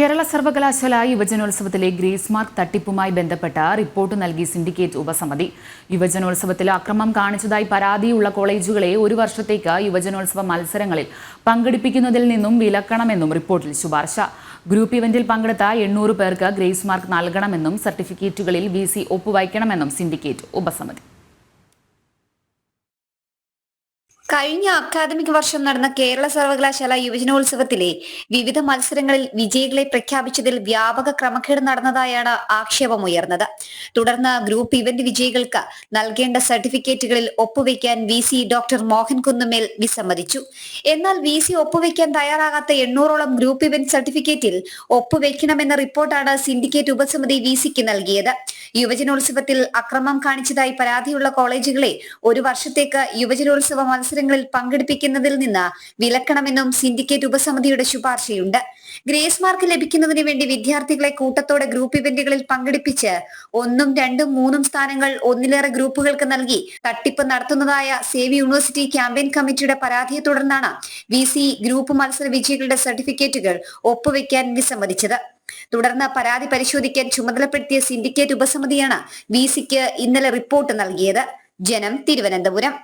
കേരള സർവകലാശാല യുവജനോത്സവത്തിലെ grace mark തട്ടിപ്പുമായി ബന്ധപ്പെട്ട റിപ്പോർട്ട് നൽകി സിൻഡിക്കേറ്റ് ഉപസമിതി. യുവജനോത്സവത്തിൽ അക്രമം കാണിച്ചതായി പരാതിയുള്ള കോളേജുകളെ ഒരു വർഷത്തേക്ക് യുവജനോത്സവ മത്സരങ്ങളിൽ പങ്കെടുപ്പിക്കുന്നതിൽ നിന്നും വിലക്കണമെന്നും റിപ്പോർട്ടിൽ ശുപാർശ. ഗ്രൂപ്പ് ഇവന്റിൽ പങ്കെടുത്ത എണ്ണൂറ് പേർക്ക് ഗ്രേസ് മാർക്ക് നൽകണമെന്നും സർട്ടിഫിക്കറ്റുകളിൽ വി സി ഒപ്പുവയ്ക്കണമെന്നും സിൻഡിക്കേറ്റ് ഉപസമിതി. കഴിഞ്ഞ അക്കാദമിക് വർഷം നടന്ന കേരള സർവകലാശാല യുവജനോത്സവത്തിലെ വിവിധ മത്സരങ്ങളിൽ വിജയികളെ പ്രഖ്യാപിച്ചതിൽ വ്യാപക ക്രമക്കേട് നടന്നതായാണ് ആക്ഷേപം ഉയർന്നത്. തുടർന്ന് ഗ്രൂപ്പ് ഇവന്റ് വിജയികൾക്ക് നൽകേണ്ട സർട്ടിഫിക്കറ്റുകളിൽ ഒപ്പുവെക്കാൻ V C doctor Mohan Kunnumel വിസമ്മതിച്ചു. എന്നാൽ വി സി ഒപ്പുവെക്കാൻ തയ്യാറാകാത്ത എണ്ണൂറോളം ഗ്രൂപ്പ് ഇവന്റ് സർട്ടിഫിക്കറ്റിൽ ഒപ്പുവെക്കണമെന്ന റിപ്പോർട്ടാണ് സിൻഡിക്കേറ്റ് ഉപസമിതി വി സിക്ക് നൽകിയത്. യുവജനോത്സവത്തിൽ അക്രമം കാണിച്ചതായി പരാതിയുള്ള കോളേജുകളെ ഒരു വർഷത്തേക്ക് യുവജനോത്സവ മത്സരങ്ങളിൽ പങ്കെടുപ്പിക്കുന്നതിൽ നിന്ന് വിലക്കണമെന്നും സിൻഡിക്കേറ്റ് ഉപസമിതിയുടെ ശുപാർശയുണ്ട്. ഗ്രേസ് മാർക്ക് ലഭിക്കുന്നതിന് വേണ്ടി വിദ്യാർത്ഥികളെ കൂട്ടത്തോടെ ഗ്രൂപ്പ് ഇവന്റുകളിൽ പങ്കെടുപ്പിച്ച് ഒന്നും രണ്ടും മൂന്നും സ്ഥാനങ്ങൾ ഒന്നിലേറെ ഗ്രൂപ്പുകൾക്ക് നൽകി തട്ടിപ്പ് നടത്തുന്നതായ സേവ് യൂണിവേഴ്സിറ്റി ക്യാമ്പയിൻ കമ്മിറ്റിയുടെ പരാതിയെ തുടർന്നാണ് വി ഗ്രൂപ്പ് മത്സര വിജയികളുടെ സർട്ടിഫിക്കറ്റുകൾ ഒപ്പുവെക്കാൻ വിസമ്മതിച്ചത്. തുടർന്ന് പരാതി പരിശോധിക്കാൻ ചുമതലപ്പെടുത്തിയ സിൻഡിക്കേറ്റ് ഉപസമിതിയാണ് വി സിക്ക് ഇന്നലെ റിപ്പോർട്ട് നൽകിയത്. ജനം തിരുവനന്തപുരം.